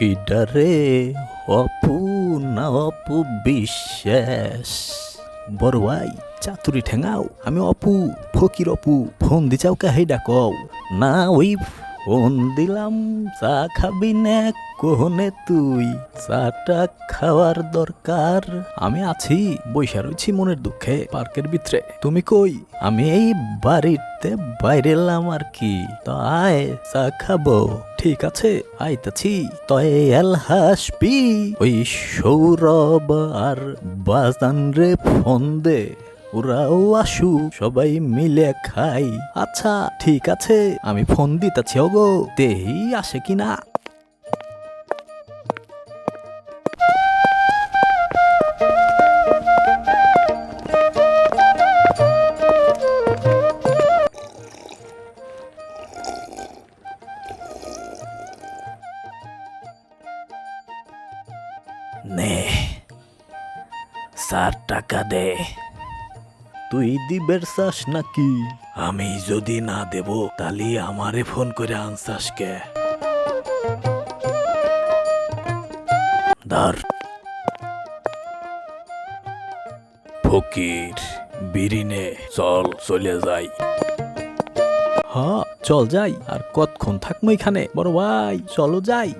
কিডারে অপু না অপু বিশ্বাস। বড় চাতুরি ঠেঙাও, আমি অপু, ফকির অপু, ফোন দিচাও কাহে ডাকও। না ওই ফোন দিলাম, চা খাবি না, কোহনে তুই? চাটা খাওয়ার দরকার। আমি আছি বৈশা রয়েছি মনের দুঃখে, পার্কের ভিতরে। তুমি কই? আমি এই বাড়িতে বাইরে এলাম আর কি। তো আয়, চা খাব। ঠিক আছে, আইতাছি। তয় এল হাসবি। ওই সৌরভ আর বাজান রে ফোন দে। ওরাও আসু সবাই মিলে খাই। আচ্ছা ঠিক আছে, আমি ফোন দিতেছি, ওগো। দেহি আসে কিনা? নে চার টাকা দে। তুই দিবের চাস নাকি? আমি যদি না দেব, তাহলে আমারে ফোন করে আনসাস কে? ধর। ফকির, বিরিনে, চল, চলে যাই। হ্যাঁ চল যাই, আর কতক্ষণ থাকব এখানে? বড় ভাই, চলো যাই।